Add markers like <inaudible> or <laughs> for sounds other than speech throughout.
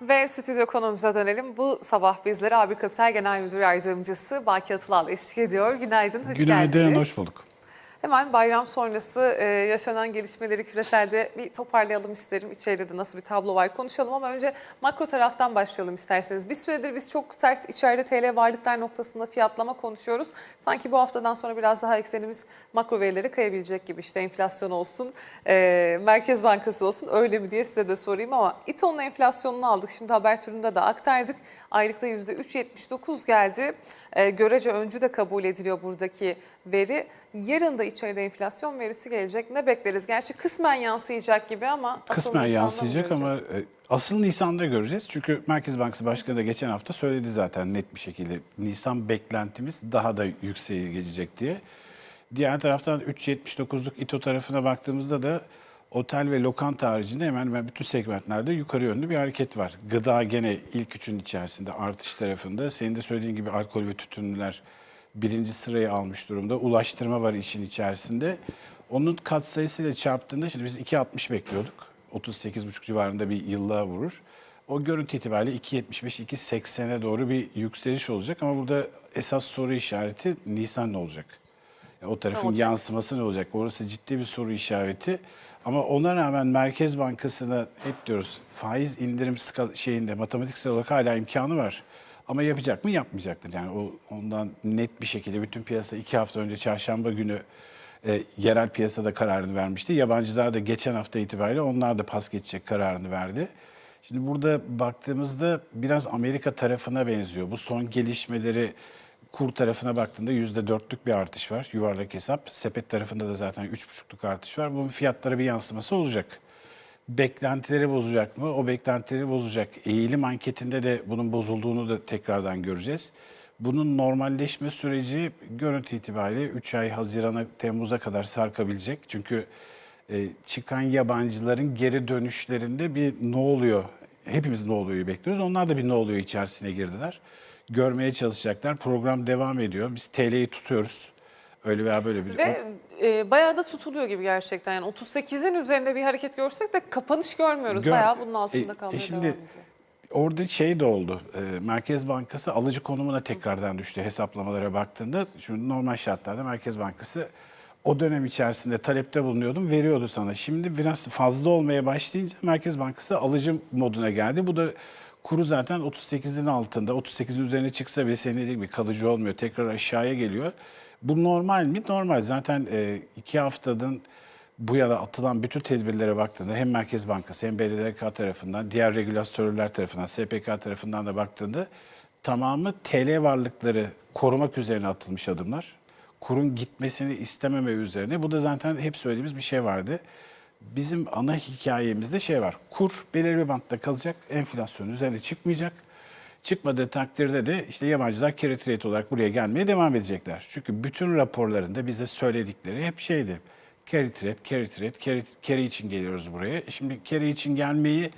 Ve stüdyo konumuza dönelim. Bu sabah bizlere AB Kapital Genel Müdür Yardımcısı Baki Atılal'la eşlik ediyor. Günaydın, hoş Günaydın, geldiniz. hoş bulduk. Hemen bayram sonrası e, yaşanan gelişmeleri küreselde bir toparlayalım isterim. İçeride de nasıl bir tablo var konuşalım ama önce makro taraftan başlayalım isterseniz. Bir süredir biz çok sert içeride TL varlıklar noktasında fiyatlama konuşuyoruz. Sanki bu haftadan sonra biraz daha eksenimiz makro verilere kayabilecek gibi. İşte enflasyon olsun, e, Merkez Bankası olsun öyle mi diye size de sorayım ama İTO'nun enflasyonunu aldık. Şimdi haber turunda da aktardık. Aylıkta %3.79 geldi. E, görece öncü de kabul ediliyor buradaki veri. Yarın da içeride enflasyon verisi gelecek. Ne bekleriz? Gerçi kısmen yansıyacak gibi ama Kısmen yansıyacak ama e, asıl Nisan'da göreceğiz. Çünkü Merkez Bankası Başkanı da geçen hafta söyledi zaten net bir şekilde. Nisan beklentimiz daha da yükseğe gelecek diye. Diğer taraftan 3.79'luk İTO tarafına baktığımızda da otel ve lokanta haricinde hemen hemen bütün segmentlerde yukarı yönlü bir hareket var. Gıda gene ilk üçün içerisinde artış tarafında. Senin de söylediğin gibi alkol ve tütünlüler birinci sırayı almış durumda. Ulaştırma var işin içerisinde. Onun katsayısıyla çarptığında şimdi biz 2.60 bekliyorduk. 38,5 civarında bir yıllığa vurur. O görüntü itibariyle 2.75-2.80'e doğru bir yükseliş olacak ama burada esas soru işareti Nisan ne olacak? O tarafın yansıması ne olacak? Orası ciddi bir soru işareti. Ama ona rağmen Merkez Bankası'na hep diyoruz faiz indirim şeyinde matematiksel olarak hala imkanı var. Ama yapacak mı? Yapmayacaktır. Yani o ondan net bir şekilde bütün piyasa iki hafta önce çarşamba günü e, yerel piyasada kararını vermişti. Yabancılar da geçen hafta itibariyle onlar da pas geçecek kararını verdi. Şimdi burada baktığımızda biraz Amerika tarafına benziyor. Bu son gelişmeleri kur tarafına baktığında %4'lük bir artış var. Yuvarlak hesap. Sepet tarafında da zaten 3,5'luk artış var. Bunun fiyatlara bir yansıması olacak. Beklentileri bozacak mı? O beklentileri bozacak. Eğilim anketinde de bunun bozulduğunu da tekrardan göreceğiz. Bunun normalleşme süreci görüntü itibariyle 3 ay Haziran'a, Temmuz'a kadar sarkabilecek. Çünkü e, çıkan yabancıların geri dönüşlerinde bir ne oluyor? Hepimiz ne oluyor'yu bekliyoruz. Onlar da bir ne oluyor içerisine girdiler. Görmeye çalışacaklar. Program devam ediyor. Biz TL'yi tutuyoruz. Öyle veya böyle bir... Ve e, bayağı da tutuluyor gibi gerçekten. Yani 38'in üzerinde bir hareket görsek de kapanış görmüyoruz. Gör- bayağı bunun altında E, kalmaya e şimdi devam ediyor. Orada şey de oldu. e, Merkez Bankası alıcı konumuna tekrardan düştü hesaplamalara baktığında. Şimdi normal şartlarda Merkez Bankası o dönem içerisinde talepte bulunuyordum, veriyordu sana. Şimdi biraz fazla olmaya başlayınca Merkez Bankası alıcı moduna geldi. Bu da kuru zaten 38'in altında, 38'in üzerine çıksa bile senin dediğin kalıcı olmuyor. Tekrar aşağıya geliyor. Bu normal mi? Normal. Zaten e, iki haftanın bu yana atılan bütün tedbirlere baktığında hem Merkez Bankası hem BDDK tarafından, diğer regülatörler tarafından, SPK tarafından da baktığında tamamı TL varlıkları korumak üzerine atılmış adımlar. Kurun gitmesini istememe üzerine. Bu da zaten hep söylediğimiz bir şey vardı. Bizim ana hikayemizde şey var. Kur belirli bir bantta kalacak, enflasyon üzerine çıkmayacak. Çıkmadığı takdirde de işte yabancılar carry trade olarak buraya gelmeye devam edecekler. Çünkü bütün raporlarında bize söyledikleri hep şeydi. Carry trade, carry trade, carry, carry için geliyoruz buraya. Şimdi carry için gelmeyi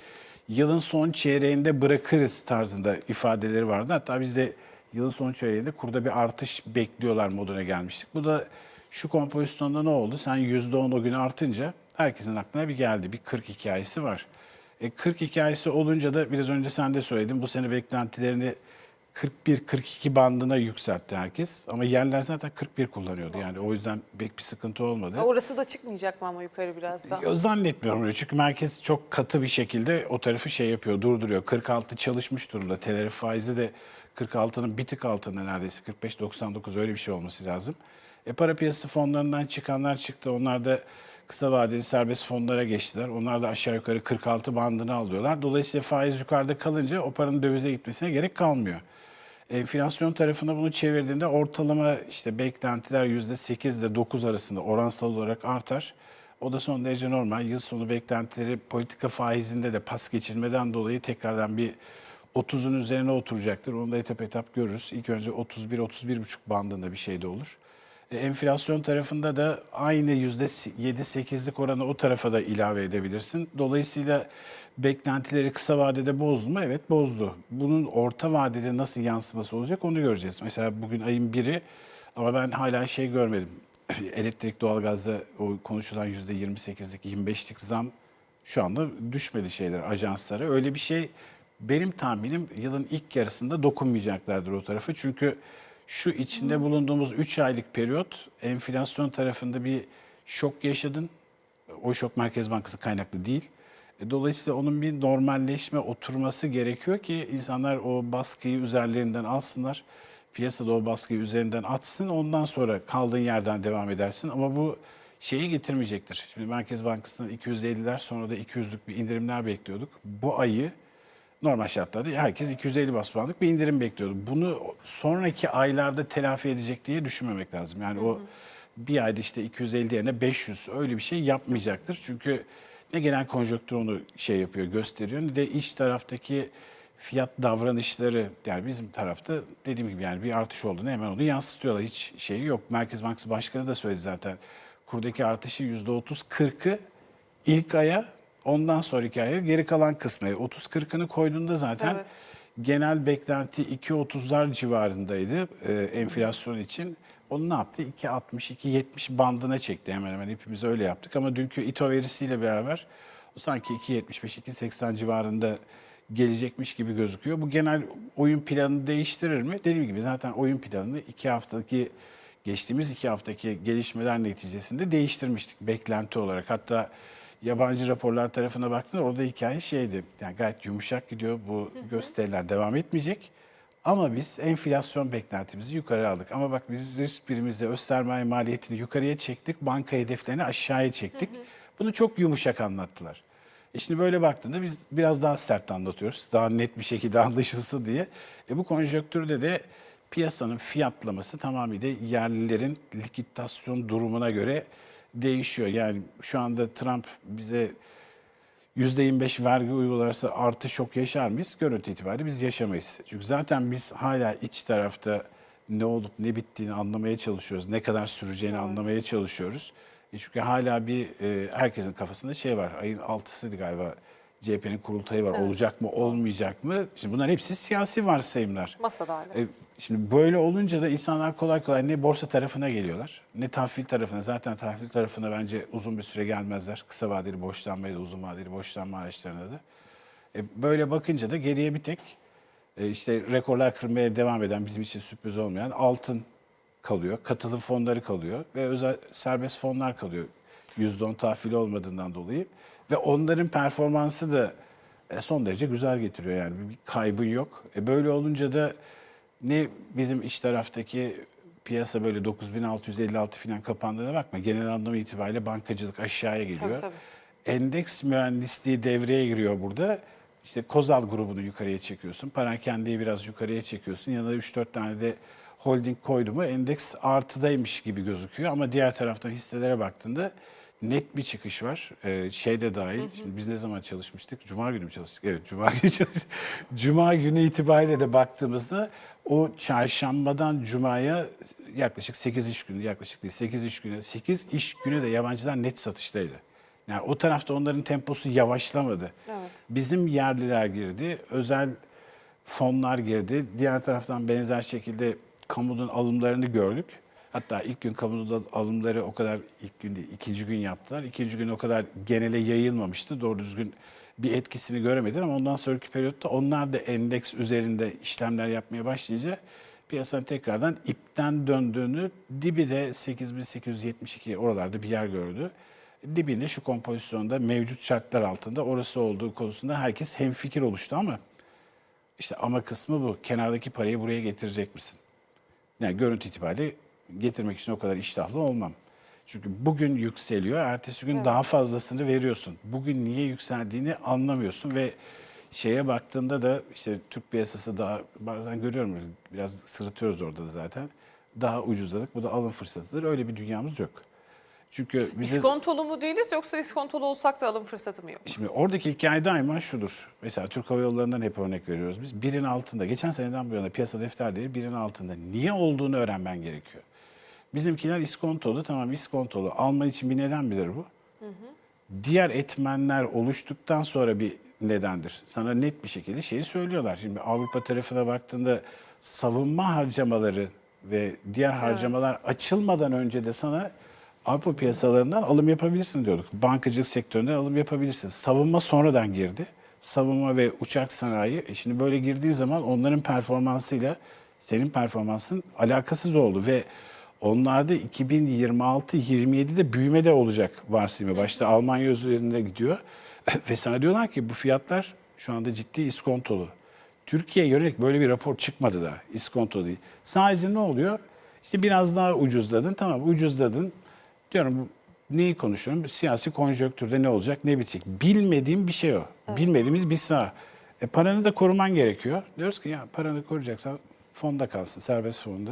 yılın son çeyreğinde bırakırız tarzında ifadeleri vardı. Hatta biz de yılın son çeyreğinde kurda bir artış bekliyorlar moduna gelmiştik. Bu da şu kompozisyonda ne oldu? Sen %10 o gün artınca herkesin aklına bir geldi. Bir 40 hikayesi var. E 40 hikayesi olunca da biraz önce sen de söyledin bu sene beklentilerini 41-42 bandına yükseltti herkes. Ama yerler zaten 41 kullanıyordu. Yani o yüzden pek bir sıkıntı olmadı. Orası da çıkmayacak mı ama yukarı biraz daha? Ya Zannetmiyorum öyle. Çünkü merkez çok katı bir şekilde o tarafı şey yapıyor, durduruyor. 46 çalışmış durumda. Telerif faizi de 46'nın bir tık altında neredeyse. 45-99 öyle bir şey olması lazım. E para piyasası fonlarından çıkanlar çıktı. Onlar da kısa vadeli serbest fonlara geçtiler. Onlar da aşağı yukarı 46 bandını alıyorlar. Dolayısıyla faiz yukarıda kalınca o paranın dövize gitmesine gerek kalmıyor. Enflasyon tarafına bunu çevirdiğinde ortalama işte beklentiler %8 ile 9 arasında oransal olarak artar. O da son derece normal. Yıl sonu beklentileri politika faizinde de pas geçirmeden dolayı tekrardan bir 30'un üzerine oturacaktır. Onu da etap etap görürüz. İlk önce 31-31,5 bandında bir şey de olur. E, enflasyon tarafında da aynı %7-8'lik oranı o tarafa da ilave edebilirsin. Dolayısıyla beklentileri kısa vadede bozdu mu? Evet bozdu. Bunun orta vadede nasıl yansıması olacak onu göreceğiz. Mesela bugün ayın biri ama ben hala şey görmedim. <clears throat> Elektrik doğalgazda o konuşulan %28'lik 25'lik zam şu anda düşmedi şeyler ajanslara. Öyle bir şey Benim tahminim yılın ilk yarısında dokunmayacaklardır o tarafa. Çünkü şu içinde bulunduğumuz 3 aylık periyot enflasyon tarafında bir şok yaşadın. O şok Merkez Bankası kaynaklı değil. E, Dolayısıyla onun bir normalleşme oturması gerekiyor ki insanlar o baskıyı üzerlerinden alsınlar. Piyasada o baskıyı üzerinden atsın. Ondan sonra kaldığın yerden devam edersin. Ama bu şeyi getirmeyecektir. Şimdi Merkez Bankası'ndan 250'ler sonra da 200'lük bir indirimler bekliyorduk. Bu ayı normal şartlarda herkes 250 bas puanlık bir indirim bekliyordu. Bunu sonraki aylarda telafi edecek diye düşünmemek lazım. Yani o bir ayda işte 250 yerine 500 öyle bir şey yapmayacaktır. Çünkü ne genel konjonktür onu şey yapıyor, gösteriyor ne de iç taraftaki fiyat davranışları yani bizim tarafta dediğim gibi yani bir artış olduğunu hemen onu yansıtıyorlar. Hiç şeyi yok. Merkez Bankası Başkanı da söyledi zaten. Kurdaki artışı %30-40'ı ilk aya ondan sonraki aya geri kalan kısmı. 30-40'ını koyduğunda zaten Evet. genel beklenti 2.30'lar civarındaydı e, enflasyon için. Onu ne yaptı? 2.60-2.70 bandına çekti hemen hemen hepimiz öyle yaptık. Ama dünkü İTO verisiyle beraber o sanki 2.75-2.80 civarında gelecekmiş gibi gözüküyor. Bu genel oyun planını değiştirir mi? Dediğim gibi zaten oyun planını iki haftaki geçtiğimiz iki haftaki gelişmeler neticesinde değiştirmiştik beklenti olarak. Hatta yabancı raporlar tarafına baktığında orada hikaye şeydi. Yani gayet yumuşak gidiyor. Bu gösteriler devam etmeyecek. Ama biz enflasyon beklentimizi yukarı aldık. Ama bak biz risk primimizi, öz sermaye maliyetini yukarıya çektik. Banka hedeflerini aşağıya çektik. Bunu çok yumuşak anlattılar. E şimdi böyle baktığında biz biraz daha sert anlatıyoruz. Daha net bir şekilde <laughs> anlaşılsın diye. E bu konjonktürde de piyasanın fiyatlaması tamamıyla yerlilerin likidasyon durumuna göre değişiyor. Yani şu anda Trump bize %25 vergi uygularsa artı şok yaşar mıyız? Görüntü itibariyle biz yaşamayız. Çünkü zaten biz hala iç tarafta ne olup ne bittiğini anlamaya çalışıyoruz. Ne kadar süreceğini anlamaya çalışıyoruz. E çünkü hala bir e, herkesin kafasında şey var. Ayın 6'sıydı galiba CHP'nin kurultayı var. Olacak mı, olmayacak mı? Şimdi bunlar hepsi siyasi varsayımlar. Masada hala. E, Şimdi böyle olunca da insanlar kolay kolay ne borsa tarafına geliyorlar ne tahvil tarafına. Zaten tahvil tarafına bence uzun bir süre gelmezler. Kısa vadeli borçlanmaya da uzun vadeli borçlanma araçlarına da. E, böyle bakınca da geriye bir tek e, işte rekorlar kırmaya devam eden bizim için sürpriz olmayan altın kalıyor. Katılım fonları kalıyor ve özel serbest fonlar kalıyor. %10 tahvil olmadığından dolayı. Ve onların performansı da e, son derece güzel getiriyor yani bir kaybın yok. E, böyle olunca da ne bizim iç taraftaki piyasa böyle 9656 falan kapandığına bakma. Genel anlamı itibariyle bankacılık aşağıya geliyor. tabii. Endeks mühendisliği devreye giriyor burada. İşte Kozal grubunu yukarıya çekiyorsun. Parakendi'yi biraz yukarıya çekiyorsun. Yanına 3-4 tane de holding koydu mu endeks artıdaymış gibi gözüküyor. Ama diğer taraftan hisselere baktığında net bir çıkış var. Ee, şey de dahil. Şimdi biz ne zaman çalışmıştık? Cuma günü mü çalıştık? Evet, Cuma <laughs> günü çalıştık. Cuma günü itibariyle de baktığımızda o çarşambadan cumaya yaklaşık 8 iş günü, yaklaşık değil 8 iş günü, 8 iş günü de yabancılar net satıştaydı. Yani o tarafta onların temposu yavaşlamadı. Evet. Bizim yerliler girdi, özel fonlar girdi. Diğer taraftan benzer şekilde kamunun alımlarını gördük. Hatta ilk gün kamunun alımları o kadar ilk gün değil, ikinci gün yaptılar. İkinci gün o kadar genele yayılmamıştı. Doğru düzgün bir etkisini göremediler ama ondan sonraki periyotta onlar da endeks üzerinde işlemler yapmaya başlayınca piyasanın tekrardan ipten döndüğünü dibi de 8872 oralarda bir yer gördü. Dibinde şu kompozisyonda mevcut şartlar altında orası olduğu konusunda herkes hemfikir oluştu ama işte ama kısmı bu. Kenardaki parayı buraya getirecek misin? Yani görüntü itibariyle getirmek için o kadar iştahlı olmam. Çünkü bugün yükseliyor, ertesi gün daha fazlasını veriyorsun. Bugün niye yükseldiğini anlamıyorsun ve şeye baktığında da işte Türk piyasası daha bazen görüyorum biraz sırıtıyoruz orada da zaten. Daha ucuzladık. Bu da alım fırsatıdır. Öyle bir dünyamız yok. Çünkü bize İskontolu mu değiliz yoksa iskontolu olsak da alım fırsatı mı yok? Şimdi oradaki hikaye daima şudur. Mesela Türk Hava Yolları'ndan hep örnek veriyoruz biz. Birin altında, geçen seneden bu yana piyasa defter değeri birin altında. Niye olduğunu öğrenmen gerekiyor. Bizimkiler iskontolu, tamam iskontolu. Alman için bir neden bilir bu. Diğer etmenler oluştuktan sonra bir nedendir. Sana net bir şekilde şeyi söylüyorlar. Şimdi Avrupa tarafına baktığında savunma harcamaları ve diğer harcamalar açılmadan önce de sana Avrupa piyasalarından alım yapabilirsin diyorduk. Bankacılık sektöründen alım yapabilirsin. Savunma sonradan girdi. savunma ve uçak sanayi. E şimdi böyle girdiğin zaman onların performansıyla senin performansın alakasız oldu ve onlarda 2026-27'de büyüme de olacak varsayımı. Başta Almanya üzerinde gidiyor <laughs> ve sana diyorlar ki bu fiyatlar şu anda ciddi iskontolu. Türkiye'ye yönelik böyle bir rapor çıkmadı da iskonto değil. Sadece ne oluyor? İşte biraz daha ucuzladın. Tamam ucuzladın. Diyorum neyi konuşuyorum? Siyasi konjonktürde ne olacak, ne bitecek? Bilmediğim bir şey o. Bilmediğimiz bir saha. E, paranı da koruman gerekiyor. Diyoruz ki ya paranı koruyacaksan fonda kalsın, serbest fonda.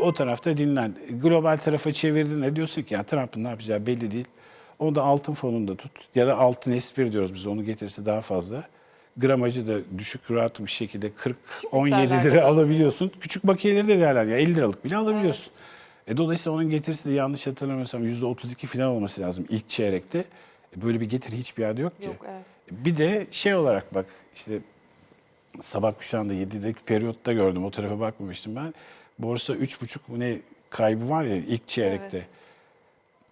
O tarafta dinlen. Global tarafa çevirdin ne diyorsun ki ya Trump'ın ne yapacağı belli değil. Onu da altın fonunda tut. Ya da altın espri diyoruz biz onu getirirse daha fazla. Gramajı da düşük rahat bir şekilde 40-17 miktarlarda lira alabiliyorsun. Küçük bakiyeleri de değerler. Ya 50 liralık bile alabiliyorsun. E, dolayısıyla onun getirisi de yanlış hatırlamıyorsam %32 falan olması lazım ilk çeyrekte. E, böyle bir getiri hiçbir yerde yok ki. Yok, evet. Bir de şey olarak bak işte sabah kuşağında 7'deki periyotta gördüm. O tarafa bakmamıştım ben. Borsa 3,5 mu ne kaybı var ya ilk çeyrekte.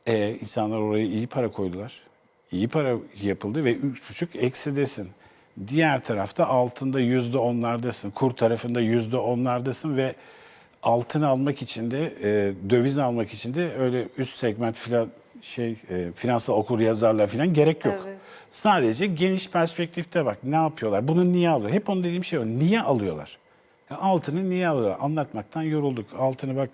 E, insanlar oraya iyi para koydular. İyi para yapıldı ve 3,5 eksidesin. Diğer tarafta altında yüzde onlardasın. Kur tarafında yüzde onlardasın ve altın almak için de e, döviz almak için de öyle üst segment filan şey e, finansal okur yazarlar filan gerek yok. Evet. Sadece geniş perspektifte bak ne yapıyorlar? Bunu niye alıyor? Hep onu dediğim şey o. Niye alıyorlar? Ya altını niye alıyorlar? Anlatmaktan yorulduk. Altını bak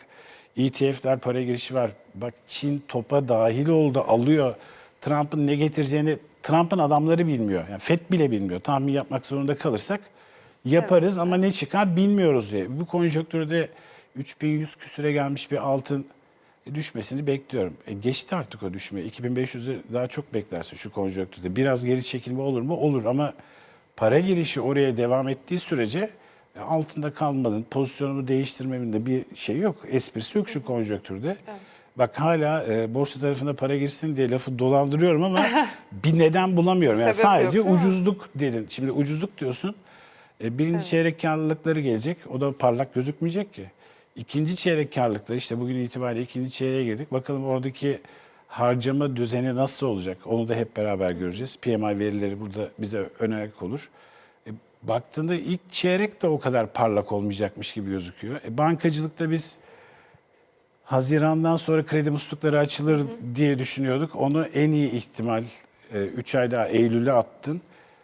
ETF'ler para girişi var. Bak Çin topa dahil oldu, alıyor. Trump'ın ne getireceğini Trump'ın adamları bilmiyor. Yani FED bile bilmiyor. Tahmin yapmak zorunda kalırsak yaparız ama ne çıkar bilmiyoruz diye. Bu konjonktürde 3100 küsüre gelmiş bir altın düşmesini bekliyorum. E geçti artık o düşme. 2500'ü daha çok beklersin şu konjonktürde. Biraz geri çekilme olur mu? Olur ama para girişi oraya devam ettiği sürece e, altında kalmanın, pozisyonumu değiştirmemin de bir şey yok. Esprisi yok şu konjonktürde. Bak hala e, borsa tarafında para girsin diye lafı dolandırıyorum ama <laughs> bir neden bulamıyorum. Yani Sebep yok, sadece mi? ucuzluk dedin. Şimdi ucuzluk diyorsun. E, birinci çeyrek karlılıkları gelecek. O da parlak gözükmeyecek ki. İkinci çeyrek karlılıkları işte bugün itibariyle ikinci çeyreğe girdik. Bakalım oradaki harcama düzeni nasıl olacak? Onu da hep beraber göreceğiz. PMI verileri burada bize önayak olur. E, baktığında ilk çeyrek de o kadar parlak olmayacakmış gibi gözüküyor. E, bankacılıkta biz Haziran'dan sonra kredi muslukları açılır diye düşünüyorduk. Onu en iyi ihtimal 3 ay daha Eylül'e attın.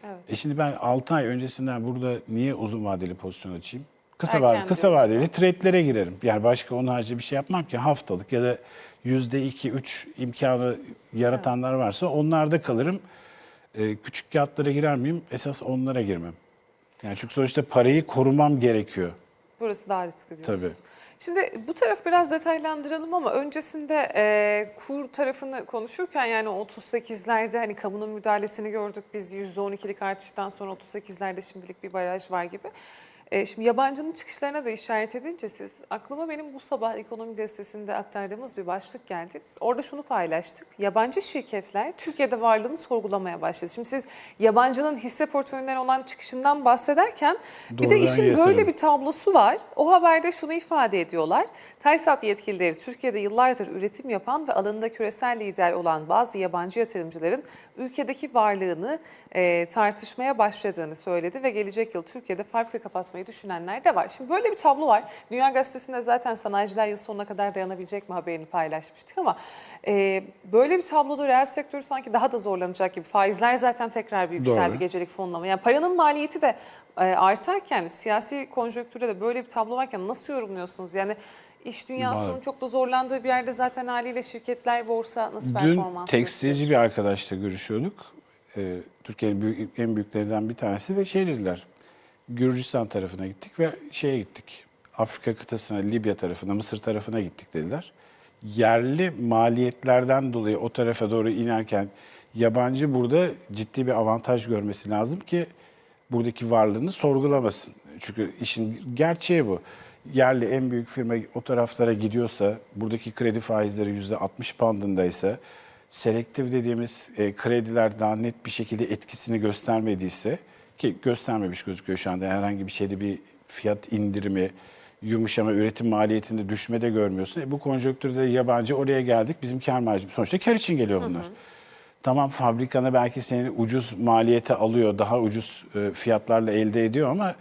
Evet. E şimdi ben 6 ay öncesinden burada niye uzun vadeli pozisyon açayım? Kısa, vade, kısa vadeli trade'lere girerim. Yani başka onun harici bir şey yapmam ki haftalık ya da %2-3 imkanı yaratanlar varsa onlarda kalırım. E, küçük kağıtlara girer miyim? Esas onlara girmem. Yani çünkü sonuçta parayı korumam gerekiyor. Burası daha riskli diyorsunuz. Tabii. Şimdi bu tarafı biraz detaylandıralım ama öncesinde e, kur tarafını konuşurken yani o 38'lerde hani kamunun müdahalesini gördük biz %12'lik artıştan sonra 38'lerde şimdilik bir baraj var gibi. E, şimdi yabancının çıkışlarına da işaret edince siz aklıma benim bu sabah ekonomi gazetesinde aktardığımız bir başlık geldi. Orada şunu paylaştık. Yabancı şirketler Türkiye'de varlığını sorgulamaya başladı. Şimdi siz yabancının hisse portföyünden olan çıkışından bahsederken bir de Doğrudan işin yatırım. böyle bir tablosu var. O haberde şunu ifade ediyorlar. TESAT yetkilileri Türkiye'de yıllardır üretim yapan ve alanında küresel lider olan bazı yabancı yatırımcıların ülkedeki varlığını e, tartışmaya başladığını söyledi ve gelecek yıl Türkiye'de fabrika kapatmayı düşünenler de var. Şimdi böyle bir tablo var. Dünya Gazetesi'nde zaten sanayiciler yıl sonuna kadar dayanabilecek mi haberini paylaşmıştık ama e, böyle bir tabloda reel sektör sanki daha da zorlanacak gibi. Faizler zaten tekrar bir yükseldi Doğru. gecelik fonlama. Yani paranın maliyeti de e, artarken siyasi konjonktürde de böyle bir tablo varken nasıl yorumluyorsunuz? Yani iş dünyasının Var. çok da zorlandığı bir yerde zaten haliyle şirketler, borsa nasıl Dün performans tekstilci bir arkadaşla görüşüyorduk. Ee, Türkiye'nin büyük, en büyüklerinden bir tanesi ve şey dediler. Gürcistan tarafına gittik ve şeye gittik. Afrika kıtasına, Libya tarafına, Mısır tarafına gittik dediler. Yerli maliyetlerden dolayı o tarafa doğru inerken yabancı burada ciddi bir avantaj görmesi lazım ki buradaki varlığını sorgulamasın. Çünkü işin gerçeği bu. Yerli en büyük firma o taraflara gidiyorsa, buradaki kredi faizleri %60 bandındaysa, selektif dediğimiz e, krediler daha net bir şekilde etkisini göstermediyse, ki göstermemiş gözüküyor şu anda herhangi bir şeyde bir fiyat indirimi, yumuşama, üretim maliyetinde düşme de görmüyorsun. E, bu konjonktürde yabancı oraya geldik, bizim kar marjımız. Sonuçta kar için geliyor bunlar. Tamam fabrikana belki seni ucuz maliyete alıyor, daha ucuz e, fiyatlarla elde ediyor ama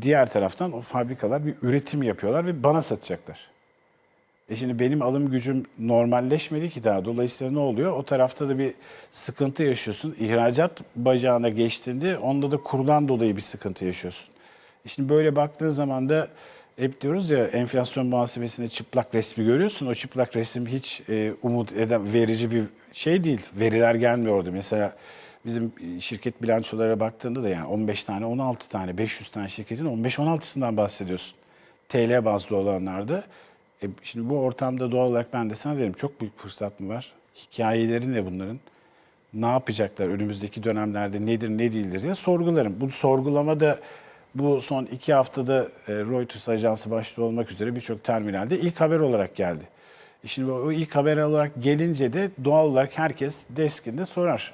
diğer taraftan o fabrikalar bir üretim yapıyorlar ve bana satacaklar. E şimdi benim alım gücüm normalleşmedi ki daha. Dolayısıyla ne oluyor? O tarafta da bir sıkıntı yaşıyorsun. İhracat bacağına geçtiğinde onda da kurdan dolayı bir sıkıntı yaşıyorsun. E şimdi böyle baktığın zaman da hep diyoruz ya enflasyon muhasebesinde çıplak resmi görüyorsun. O çıplak resim hiç e, umut eden, verici bir şey değil. Veriler gelmiyor orada. Mesela bizim şirket bilançolara baktığında da yani 15 tane, 16 tane, 500 tane şirketin 15-16'sından bahsediyorsun. TL bazlı olanlarda. E, şimdi bu ortamda doğal olarak ben de sana derim çok büyük fırsat mı var? Hikayeleri ne bunların? Ne yapacaklar önümüzdeki dönemlerde nedir ne değildir diye sorgularım. Bu sorgulamada bu son iki haftada e, Reuters ajansı başta olmak üzere birçok terminalde ilk haber olarak geldi. E şimdi o ilk haber olarak gelince de doğal olarak herkes deskinde sorar.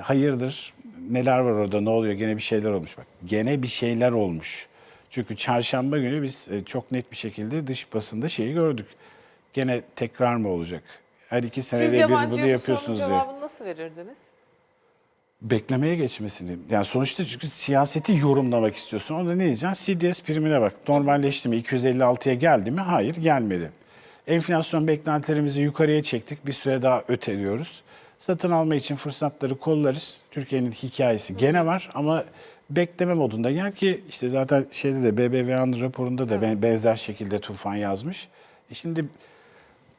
Hayırdır, neler var orada, ne oluyor, gene bir şeyler olmuş. Bak gene bir şeyler olmuş. Çünkü çarşamba günü biz e, çok net bir şekilde dış basında şeyi gördük. Gene tekrar mı olacak? Her iki Siz senede bir bunu yapıyorsunuz diye. cevabını nasıl verirdiniz? Beklemeye geçmesini. Yani sonuçta çünkü siyaseti yorumlamak istiyorsun. Onda ne diyeceksin? CDS primine bak. Normalleşti mi? 256'ya geldi mi? Hayır gelmedi. Enflasyon beklentilerimizi yukarıya çektik. Bir süre daha öteliyoruz. Satın alma için fırsatları kollarız. Türkiye'nin hikayesi gene var ama bekleme modunda gel ki işte zaten şeyde de BBVA'nın raporunda da ben- benzer şekilde Tufan yazmış. E şimdi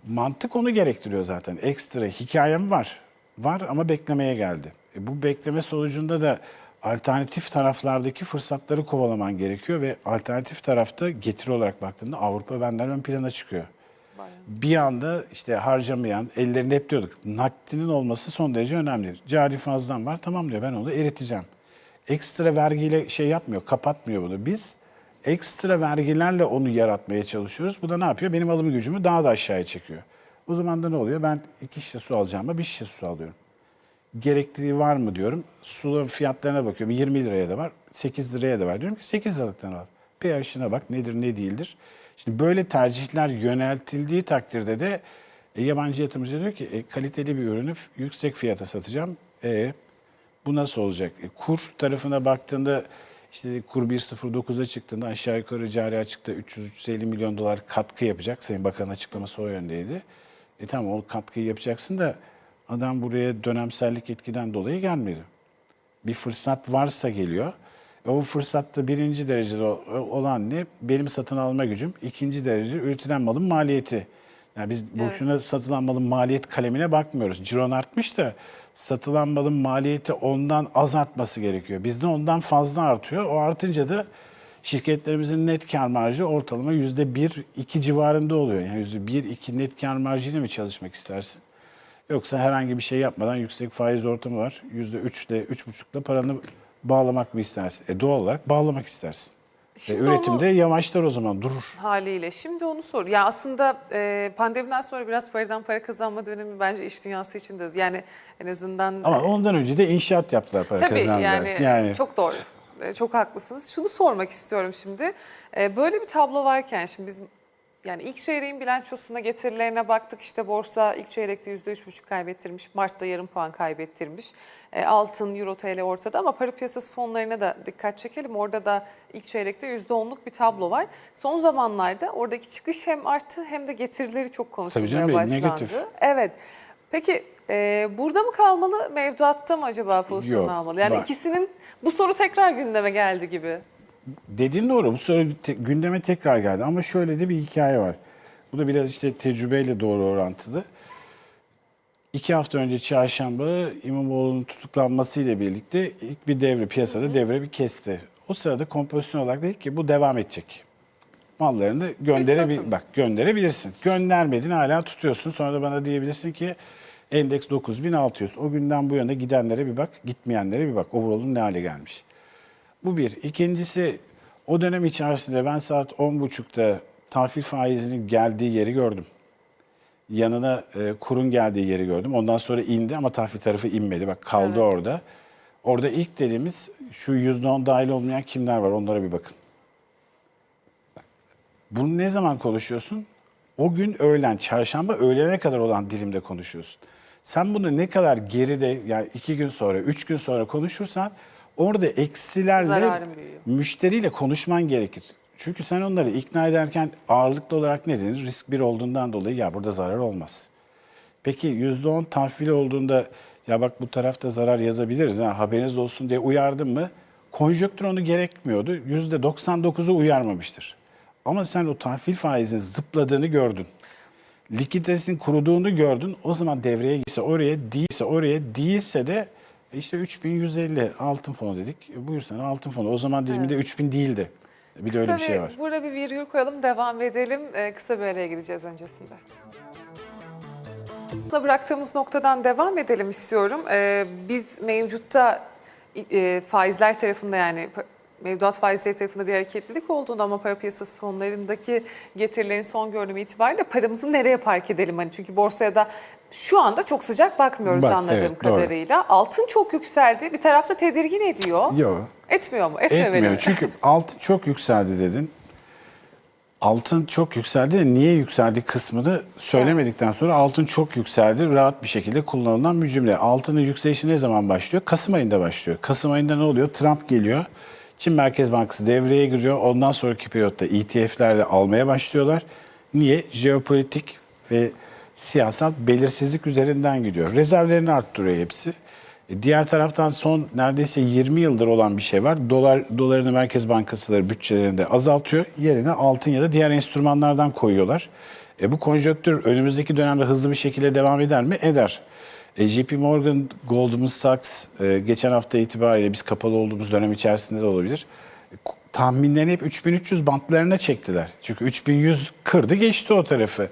mantık onu gerektiriyor zaten. Ekstra hikayem var. Var ama beklemeye geldi. E bu bekleme sonucunda da alternatif taraflardaki fırsatları kovalaman gerekiyor ve alternatif tarafta getiri olarak baktığında Avrupa benden ön plana çıkıyor. Bir anda işte harcamayan, ellerinde hep diyorduk nakdinin olması son derece önemli. Cari fazlan var tamam diyor ben onu eriteceğim. Ekstra vergiyle şey yapmıyor, kapatmıyor bunu. Biz ekstra vergilerle onu yaratmaya çalışıyoruz. Bu da ne yapıyor? Benim alım gücümü daha da aşağıya çekiyor. O zaman da ne oluyor? Ben iki şişe su alacağıma bir şişe su alıyorum. Gerekliliği var mı diyorum. Suyun fiyatlarına bakıyorum. 20 liraya da var, 8 liraya da var. Diyorum ki 8 liralıktan al. Yaşına bak nedir ne değildir. Şimdi böyle tercihler yöneltildiği takdirde de e, yabancı yatırımcı diyor ki e, kaliteli bir ürünü yüksek fiyata satacağım. E, bu nasıl olacak? E, kur tarafına baktığında işte kur 1.09'a çıktığında aşağı yukarı cari açıkta 300-350 milyon dolar katkı yapacak. Sayın Bakan açıklaması o yöndeydi. E tamam o katkıyı yapacaksın da adam buraya dönemsellik etkiden dolayı gelmedi. Bir fırsat varsa geliyor. E o fırsatta birinci derecede olan ne? Benim satın alma gücüm. İkinci derece üretilen malın maliyeti. Yani biz boşuna satılan malın maliyet kalemine bakmıyoruz. Ciron artmış da satılan malın maliyeti ondan az artması gerekiyor. Bizde ondan fazla artıyor. O artınca da şirketlerimizin net kar marjı ortalama yüzde bir, iki civarında oluyor. Yani yüzde bir, iki net kar marjıyla mi çalışmak istersin? Yoksa herhangi bir şey yapmadan yüksek faiz ortamı var. Yüzde üçle, üç buçukla paranı bağlamak mı istersin? E doğal olarak bağlamak istersin. E, Şimdi üretimde yavaşlar o zaman, durur. Haliyle. Şimdi onu sor. Ya aslında e, pandemiden sonra biraz paradan para kazanma dönemi bence iş dünyası için de yani en azından Ama ondan önce de inşaat yaptılar para Tabii kazandılar. yani, çok doğru. E, Çok haklısınız. Şunu sormak istiyorum şimdi. E, Böyle bir tablo varken şimdi biz yani ilk çeyreğin bilançosuna getirilerine baktık. İşte borsa ilk çeyrekte %3,5 kaybettirmiş. Mart'ta yarım puan kaybettirmiş. E, Altın, Euro, TL ortada ama para piyasası fonlarına da dikkat çekelim. Orada da ilk çeyrekte %10'luk bir tablo var. Son zamanlarda oradaki çıkış hem arttı hem de getirileri çok konuşulmaya canım, başlandı. negatif. Evet. Peki e, burada mı kalmalı, mevduatta mı acaba pozisyon Yok, almalı? Yani bak. ikisinin bu soru tekrar gündeme geldi gibi. Dediğin doğru. Bu soru te- gündeme tekrar geldi. Ama şöyle de bir hikaye var. Bu da biraz işte tecrübeyle doğru orantılı. İki hafta önce çarşamba İmamoğlu'nun tutuklanmasıyla birlikte ilk bir devre, piyasada devre bir kesti. O sırada kompozisyon olarak dedik ki bu devam edecek. Mallarını gönderebil satın. bak gönderebilirsin. Göndermedin hala tutuyorsun. Sonra da bana diyebilirsin ki endeks 9600. O günden bu yana gidenlere bir bak, gitmeyenlere bir bak. Overall'un ne hale gelmiş. Bu bir. İkincisi o dönem içerisinde ben saat 10.30'da tahvil faizinin geldiği yeri gördüm. Yanına e, kurun geldiği yeri gördüm. Ondan sonra indi ama tahvil tarafı inmedi. Bak kaldı Evet. orada. Orada ilk dediğimiz şu %10 dahil olmayan kimler var onlara bir bakın. Bak, Bunu ne zaman konuşuyorsun? O gün öğlen, çarşamba öğlene kadar olan dilimde konuşuyorsun. Sen bunu ne kadar geride yani iki gün sonra, üç gün sonra konuşursan orada eksilerle Zararın büyüyor. müşteriyle konuşman gerekir. Çünkü sen onları ikna ederken ağırlıklı olarak ne denir? Risk bir olduğundan dolayı ya burada zarar olmaz. Peki %10 tahvil olduğunda ya bak bu tarafta zarar yazabiliriz ha haberiniz olsun diye uyardın mı? Konjöktür onu gerekmiyordu. %99'u uyarmamıştır. Ama sen o tahvil faizinin zıpladığını gördün. Likiditesinin kuruduğunu gördün. O zaman devreye girse oraya değilse oraya değilse de işte 3150 altın fonu dedik. E, Buyursana altın fonu. O zaman diliminde 3000 değildi. Bir de öyle bir Kısa şey var. Burada bir virgül koyalım, devam edelim. Ee, kısa bir araya gideceğiz öncesinde. Bıraktığımız noktadan devam edelim istiyorum. Ee, biz mevcutta e, faizler tarafında yani mevduat faizleri tarafında bir hareketlilik olduğunda ama para piyasası fonlarındaki getirilerin son görünümü itibariyle paramızı nereye park edelim? Hani çünkü borsaya da şu anda çok sıcak bakmıyoruz Bak, anladığım evet, doğru. kadarıyla. Altın çok yükseldi. Bir tarafta tedirgin ediyor. Yok. Etmiyor mu? Etmemeli Etmiyor. mi? Çünkü altın çok yükseldi dedin. Altın çok yükseldi. de Niye yükseldi kısmını söylemedikten sonra altın çok yükseldi. Rahat bir şekilde kullanılan bir cümle. Altının yükselişi ne zaman başlıyor? Kasım ayında başlıyor. Kasım ayında ne oluyor? Trump geliyor. Çin Merkez Bankası devreye giriyor. Ondan sonraki periyotta ETF'ler de almaya başlıyorlar. Niye? Jeopolitik ve siyasal belirsizlik üzerinden gidiyor. Rezervlerini arttırıyor hepsi. E, Diğer taraftan son neredeyse 20 yıldır olan bir şey var. Dolar dolarını Merkez Bankasıları bütçelerinde azaltıyor. Yerine altın ya da diğer enstrümanlardan koyuyorlar. E bu konjonktür önümüzdeki dönemde hızlı bir şekilde devam eder mi? Eder. E, JP Morgan, Goldman Sachs e, geçen hafta itibariyle biz kapalı olduğumuz dönem içerisinde de olabilir. E, tahminlerini hep 3300 bantlarına çektiler. Çünkü 3100 kırdı geçti o tarafı.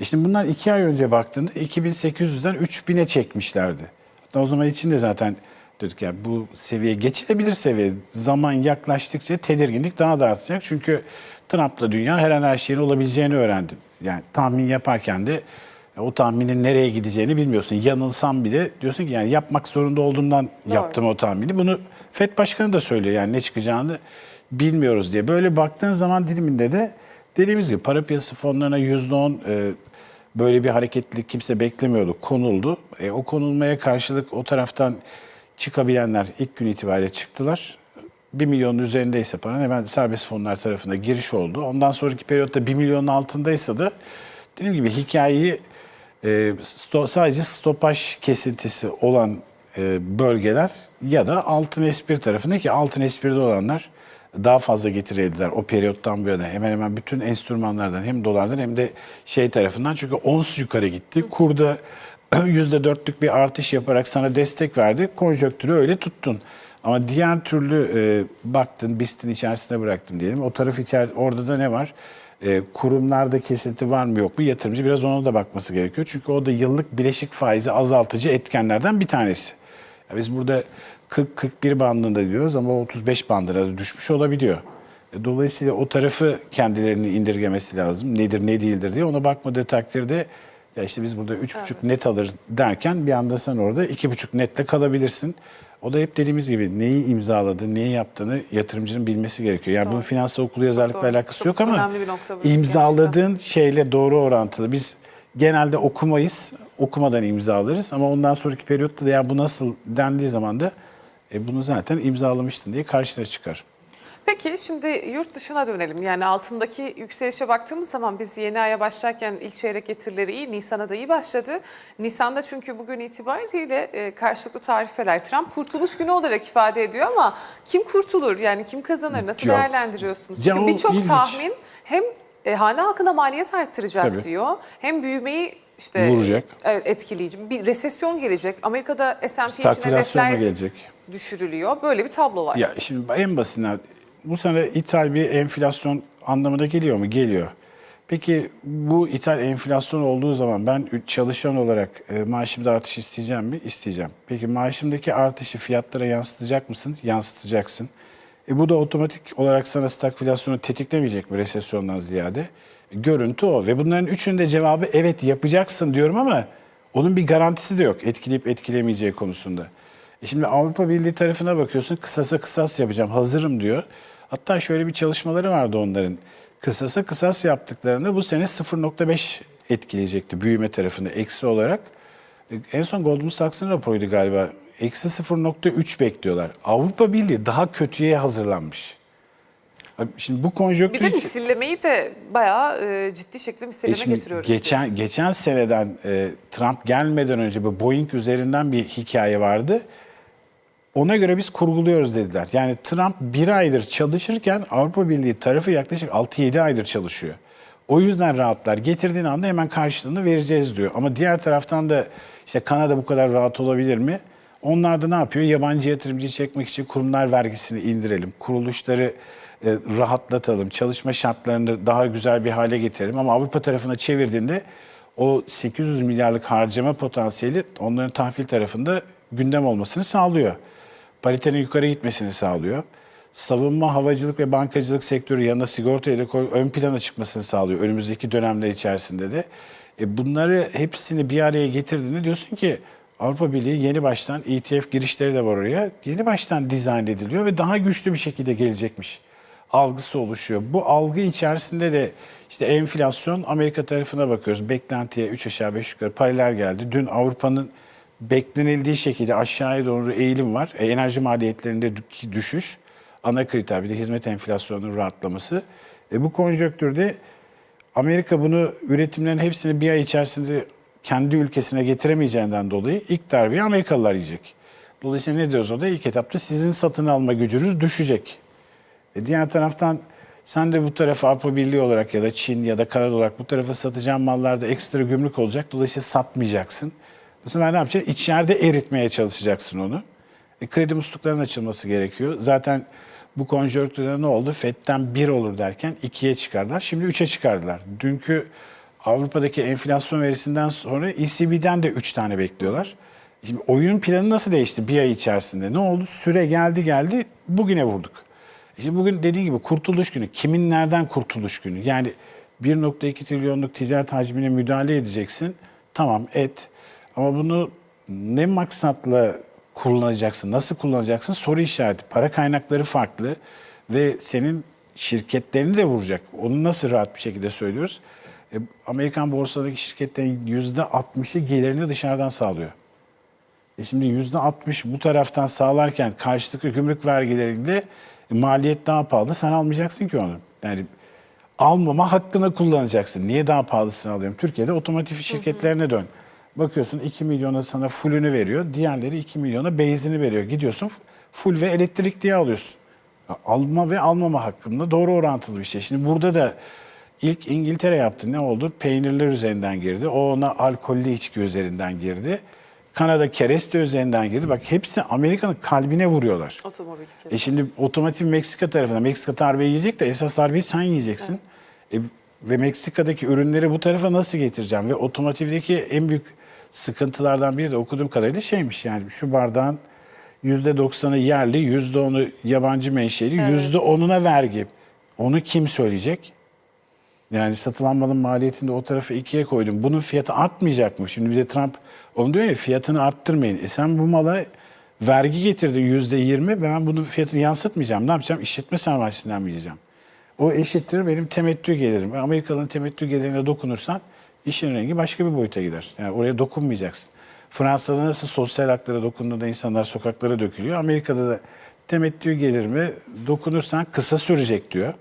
E şimdi bundan iki ay önce baktığında 2800'den 3000'e çekmişlerdi. Hatta o zaman için de zaten dedik ya bu seviye geçilebilir seviye. Zaman yaklaştıkça tedirginlik daha da artacak. Çünkü Trump'la dünya her an her şeyin olabileceğini öğrendi. Yani tahmin yaparken de o tahminin nereye gideceğini bilmiyorsun. Yanılsam bile diyorsun ki yani yapmak zorunda olduğumdan Doğru. yaptım o tahmini. Bunu FED Başkanı da söylüyor yani ne çıkacağını bilmiyoruz diye. Böyle baktığın zaman diliminde de dediğimiz gibi para piyasası fonlarına %10 e, böyle bir hareketlilik kimse beklemiyordu. Konuldu. E, o konulmaya karşılık o taraftan çıkabilenler ilk gün itibariyle çıktılar. 1 milyonun üzerindeyse paran hemen serbest fonlar tarafına giriş oldu. Ondan sonraki periyotta 1 milyonun altındaysa da dediğim gibi hikayeyi e, sto- sadece stopaj kesintisi olan e, bölgeler ya da altın espri tarafında ki altın espride olanlar daha fazla getiriyediler o periyottan bu yana. Hemen hemen bütün enstrümanlardan hem dolardan hem de şey tarafından çünkü ons yukarı gitti. Kurda <clears throat> %4'lük bir artış yaparak sana destek verdi. Konjöktürü öyle tuttun. Ama diğer türlü e, baktın, BIST'in içerisine bıraktım diyelim. O taraf içer, orada da ne var? E, kurumlarda kesinti var mı yok mu? Yatırımcı biraz ona da bakması gerekiyor. Çünkü o da yıllık bileşik faizi azaltıcı etkenlerden bir tanesi. Ya biz burada 40-41 bandında diyoruz ama 35 bandına düşmüş olabiliyor. E, Dolayısıyla o tarafı kendilerini indirgemesi lazım. Nedir ne değildir diye ona bakmadığı takdirde ya işte biz burada 3,5 net alır derken bir anda sen orada 2,5 nette kalabilirsin. O da hep dediğimiz gibi neyi imzaladı, neyi yaptığını yatırımcının bilmesi gerekiyor. Yani bunun finansal okul yazarlıkla doğru. alakası Çok yok ama imzaladığın şeyle doğru orantılı. Biz genelde okumayız, okumadan imzalarız ama ondan sonraki periyotta da ya bu nasıl dendiği zaman da e, bunu zaten imzalamıştın diye karşına çıkar. Peki şimdi yurt dışına dönelim. Yani altındaki yükselişe baktığımız zaman biz yeni aya başlarken ilk çeyrek getirileri iyi, Nisan'a da iyi başladı. Nisan'da çünkü bugün itibariyle e, karşılıklı tarifeler Trump kurtuluş günü olarak ifade ediyor ama kim kurtulur? Yani kim kazanır? Nasıl Yok. değerlendiriyorsunuz? Çünkü birçok tahmin hem e, hane halkına maliyet arttıracak Tabii. diyor. Hem büyümeyi işte Vuracak. Evet, etkileyici. Bir resesyon gelecek. Amerika'da S&P için hedefler gelecek. düşürülüyor. Böyle bir tablo var. Ya şimdi en basitinden bu sene ithal bir enflasyon anlamına geliyor mu? Geliyor. Peki bu ithal enflasyon olduğu zaman ben çalışan olarak e, maaşımda artış isteyeceğim mi? İsteyeceğim. Peki maaşımdaki artışı fiyatlara yansıtacak mısın? Yansıtacaksın. E bu da otomatik olarak sana stagflasyonu tetiklemeyecek mi resesyondan ziyade? Görüntü o ve bunların üçünün de cevabı evet yapacaksın diyorum ama onun bir garantisi de yok etkileyip etkilemeyeceği konusunda. E şimdi Avrupa Birliği tarafına bakıyorsun kısasa kısas yapacağım hazırım diyor. Hatta şöyle bir çalışmaları vardı onların. Kısasa kısas yaptıklarında bu sene 0.5 etkileyecekti büyüme tarafını eksi olarak. En son Goldman Sachs'ın raporuydu galiba. Eksi 0.3 bekliyorlar. Avrupa Birliği daha kötüye hazırlanmış. Şimdi bu Bir konjonktür de için- misillemeyi de bayağı e, ciddi şekilde E misilleme şimdi getiriyoruz. geçen geçen seneden e, Trump gelmeden önce bu Boeing üzerinden bir hikaye vardı. Ona göre biz kurguluyoruz dediler. Yani Trump bir aydır çalışırken Avrupa Birliği tarafı yaklaşık 6-7 aydır çalışıyor. O yüzden rahatlar. Getirdiğin anda hemen karşılığını vereceğiz diyor. Ama diğer taraftan da işte Kanada bu kadar rahat olabilir mi? Onlar da ne yapıyor? Yabancı yatırımcı çekmek için kurumlar vergisini indirelim. Kuruluşları e, rahatlatalım. Çalışma şartlarını daha güzel bir hale getirelim. Ama Avrupa tarafına çevirdiğinde o 800 milyarlık harcama potansiyeli onların tahvil tarafında gündem olmasını sağlıyor. Paritenin yukarı gitmesini sağlıyor. Savunma, havacılık ve bankacılık sektörü yanına sigortayı da koy, ön plana çıkmasını sağlıyor önümüzdeki dönemler içerisinde de. E bunları hepsini bir araya getirdiğinde diyorsun ki Avrupa Birliği yeni baştan ETF girişleri de var oraya. Yeni baştan dizayn ediliyor ve daha güçlü bir şekilde gelecekmiş algısı oluşuyor. Bu algı içerisinde de işte enflasyon Amerika tarafına bakıyoruz. Beklentiye 3 aşağı 5 yukarı paralel geldi. Dün Avrupa'nın beklenildiği şekilde aşağıya doğru eğilim var. E, enerji maliyetlerinde dü- düşüş. Ana kriter bir de hizmet enflasyonunun rahatlaması. E, bu konjonktürde Amerika bunu üretimlerin hepsini bir ay içerisinde kendi ülkesine getiremeyeceğinden dolayı ilk darbeyi Amerikalılar yiyecek. Dolayısıyla ne diyoruz orada? İlk etapta sizin satın alma gücünüz düşecek. E diğer taraftan sen de bu tarafa Avrupa Birliği olarak ya da Çin ya da Kanada olarak bu tarafa satacağın mallarda ekstra gümrük olacak. Dolayısıyla satmayacaksın. Bu sefer ne yapacaksın? İçeride eritmeye çalışacaksın onu. E, kredi musluklarının açılması gerekiyor. Zaten bu konjonktürde ne oldu? FED'den 1 olur derken 2'ye çıkardılar. Şimdi 3'e çıkardılar. Dünkü Avrupa'daki enflasyon verisinden sonra ECB'den de 3 tane bekliyorlar. Şimdi oyun planı nasıl değişti bir ay içerisinde? Ne oldu? Süre geldi geldi bugüne vurduk. İşte bugün dediğim gibi kurtuluş günü. Kimin nereden kurtuluş günü? Yani 1.2 trilyonluk ticaret hacmine müdahale edeceksin. Tamam et. Ama bunu ne maksatla kullanacaksın? Nasıl kullanacaksın? Soru işareti. Para kaynakları farklı ve senin şirketlerini de vuracak. Onu nasıl rahat bir şekilde söylüyoruz? E, Amerikan borsadaki şirketlerin %60'ı gelirini dışarıdan sağlıyor. E şimdi yüzde 60 bu taraftan sağlarken karşılıklı gümrük vergileriyle e, maliyet daha pahalı. Sen almayacaksın ki onu. Yani almama hakkını kullanacaksın. Niye daha pahalısını alıyorum? Türkiye'de otomotiv şirketlerine dön. Bakıyorsun 2 milyona sana fullünü veriyor. Diğerleri 2 milyona benzini veriyor. Gidiyorsun full ve elektrikliği alıyorsun. Ya Alma ve almama hakkında doğru orantılı bir şey. Şimdi burada da ilk İngiltere yaptı. Ne oldu? Peynirler üzerinden girdi. O ona alkollü içki üzerinden girdi. Kanada kereste üzerinden girdi. Bak hepsi Amerika'nın kalbine vuruyorlar. Otomobil. E şimdi otomotiv Meksika tarafına. Meksika darbeyi yiyecek de esas darbeyi sen yiyeceksin. E, ve Meksika'daki ürünleri bu tarafa nasıl getireceğim? Ve otomotivdeki en büyük sıkıntılardan biri de okuduğum kadarıyla şeymiş yani şu bardağın %90'ı yerli, %10'u yabancı menşeli, Evet. %10'una vergi. Onu kim söyleyecek? Yani satılan malın maliyetini de o tarafa ikiye koydum. Bunun fiyatı artmayacak mı? Şimdi bir de Trump onu diyor ya fiyatını arttırmayın. E sen bu mala vergi getirdin yüzde yirmi ve ben bunun fiyatını yansıtmayacağım. Ne yapacağım? İşletme sermayesinden mi yiyeceğim? O eşittir benim temettü gelirim. Amerikalı'nın temettü gelirine dokunursan işin rengi başka bir boyuta gider. Yani oraya dokunmayacaksın. Fransa'da nasıl sosyal haklara dokunduğunda insanlar sokaklara dökülüyor. Amerika'da da temettü gelirime dokunursan kısa sürecek diyor.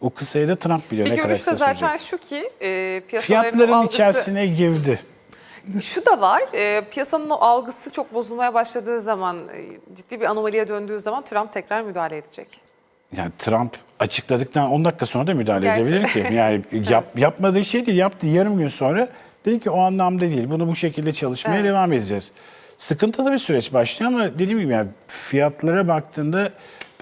O kısayı da Trump biliyor Bir ne kadar kısa zaten sürecek. şu ki e, piyasaların Fiyatların algısı, içerisine girdi. Şu da var, e, piyasanın o algısı çok bozulmaya başladığı zaman, e, ciddi bir anomaliye döndüğü zaman Trump tekrar müdahale edecek. Yani Trump açıkladıktan 10 dakika sonra da müdahale Gerçi- edebilir ki. <laughs> Yani yap, yapmadığı şey değil, yaptı yarım gün sonra. Dedi ki o anlamda değil, bunu bu şekilde çalışmaya Evet. devam edeceğiz. Sıkıntılı bir süreç başlıyor ama dediğim gibi yani fiyatlara baktığında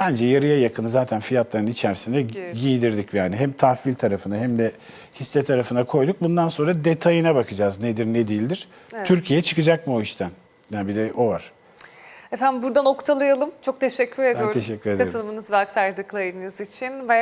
bence yarıya yakını zaten fiyatların içerisinde giydirdik yani. Hem tahvil tarafına hem de hisse tarafına koyduk. Bundan sonra detayına bakacağız nedir ne değildir. Evet. Türkiye çıkacak mı o işten? Yani bir de o var. Efendim burada noktalayalım. Çok teşekkür ediyorum. teşekkür ederim. Katılımınız ve aktardıklarınız için. Ve